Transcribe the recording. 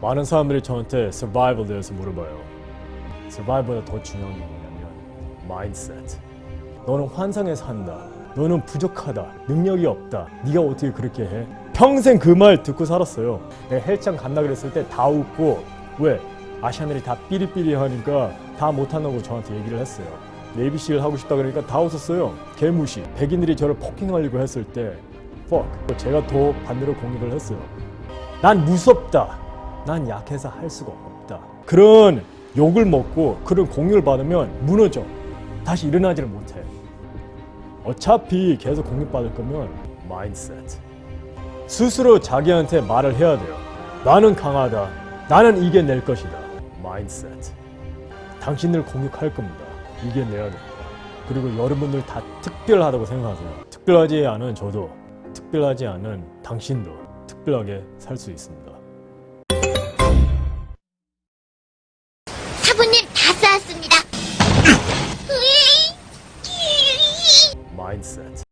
많은 사람들이 저한테 survival에 대해서 물어봐요. survival보다 더 중요한 게 뭐냐면 mindset. 너는 환상에 산다. 너는 부족하다. 능력이 없다. 네가 어떻게 그렇게 해? 평생 그 말 듣고 살았어요. 내가 헬창 간다 그랬을 때 다 웃고 왜? 아시아들이 다 삐리삐리 하니까 다 못한다고 저한테 얘기를 했어요. 네이비실 하고 싶다 그러니까 다 웃었어요. 개무시. 백인들이 저를 폭행하려고 했을 때 fuck. 제가 더 반대로 공격을 했어요. 난 무섭다. 난 약해서 할 수가 없다. 그런 욕을 먹고 그런 공격을 받으면 무너져. 다시 일어나지를 못해. 어차피 계속 공격받을 거면 마인드셋. 스스로 자기한테 말을 해야 돼요. 나는 강하다. 나는 이겨낼 것이다. 마인드셋. 당신들 공격할 겁니다. 이겨내야 됩니다. 그리고 여러분들 다 특별하다고 생각하세요. 특별하지 않은 저도, 특별하지 않은 당신도 특별하게 살 수 있습니다. 화분님 다 쌓았습니다. Mindset.